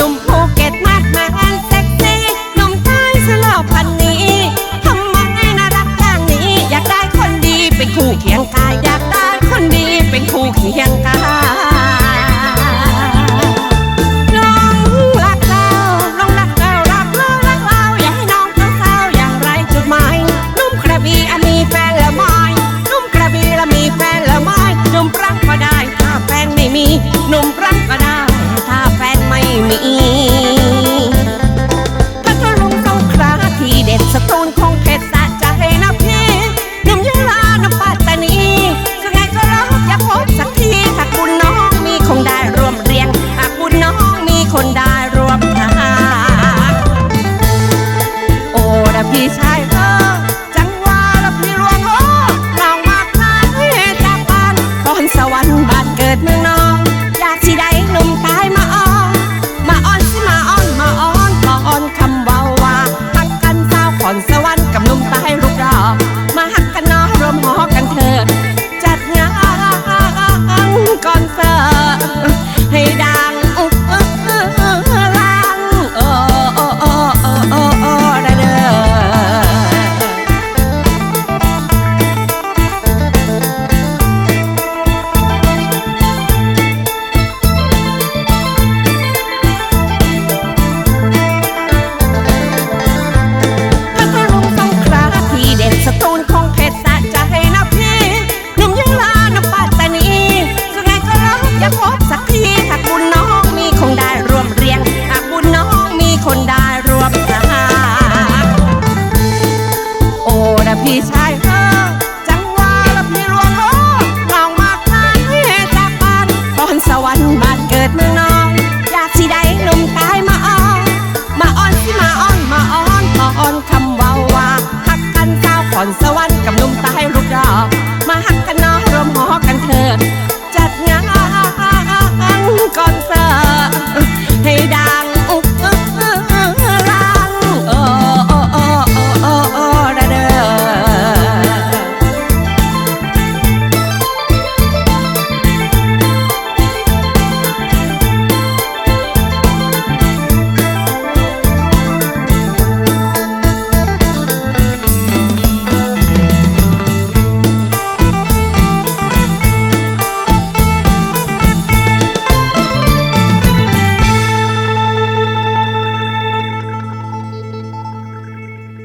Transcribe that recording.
นมภูเก็ตมากมายเซ็กซี่หนุ่มใต้สลอพันนี้ทำไมน่ารักอย่างนี้ อยากได้คนดีไปคู่เคียงกัน Honda. พี่ชายเออจังหวะแล้วพี่รวงเออลองมาทานให้จากบ้านพรสวรรค์บ้านเกิดเมืองนองอยากสิได้นุ่มกายมาอ้อนมาอ้อนที่มาอ้อนมาอ้อนขออ้อนคำว่าว่าหักกันเจ้าขอนสวรรค์